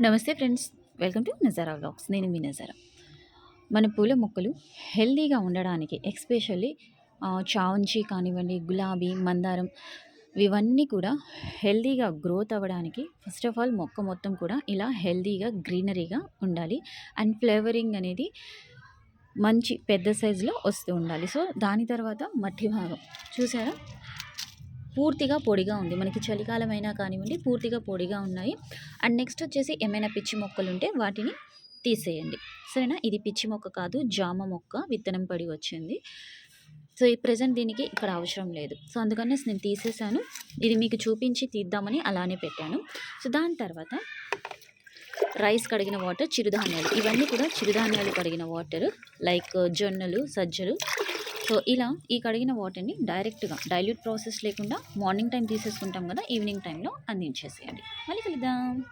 నమస్తే friends. Welcome to Nazara vlogs. నేను మీ నజారా. మన పూల మొక్కలు హెల్దీగా ఉండడానికి ఎక్స్పెషల్లీ చావంచి కానివ్వండి గులాబీ మందారం ఇవన్నీ కూడా హెల్దీగా గ్రోత్ అవ్వడానికి ఫస్ట్ ఆఫ్ ఆల్ మొక్క మొత్తం కూడా ఇలా హెల్దీగా గ్రీనరీగా ఉండాలి. అండ్ ఫ్లేవరింగ్ అనేది మంచి పెద్ద సైజులో వస్తూ ఉండాలి. సో దాని తర్వాత మట్టి భాగం. చూసారా? పూర్తిగా పొడిగా ఉంది. మనకి చలికాలం అయినా కానివ్వండి పూర్తిగా పొడిగా ఉన్నాయి. అండ్ నెక్స్ట్ వచ్చేసి ఏమైనా పిచ్చి మొక్కలు ఉంటే వాటిని తీసేయండి. సరేనా? ఇది పిచ్చి మొక్క కాదు జామ మొక్క విత్తనం పడి వచ్చింది. సో ఈ ప్రజెంట్ దీనికి ఇక్కడ అవసరం లేదు. సో అందుకనే నేను తీసేసాను. ఇది మీకు చూపించి తీద్దామని అలానే పెట్టాను. సో దాని తర్వాత రైస్ కడిగిన వాటర్ చిరుధాన్యాలు. ఇవన్నీ కూడా చిరుధాన్యాలు కడిగిన వాటర్ లైక్ జొన్నలు సజ్జలు సో ఇలా ఈ కడిగిన వాటర్ని డైరెక్ట్గా డైల్యూట్ ప్రాసెస్ లేకుండా మార్నింగ్ టైం తీసేసుకుంటాం కదా ఈవినింగ్ టైంలో అందించేసేయండి. మళ్ళీ కలుద్దాం.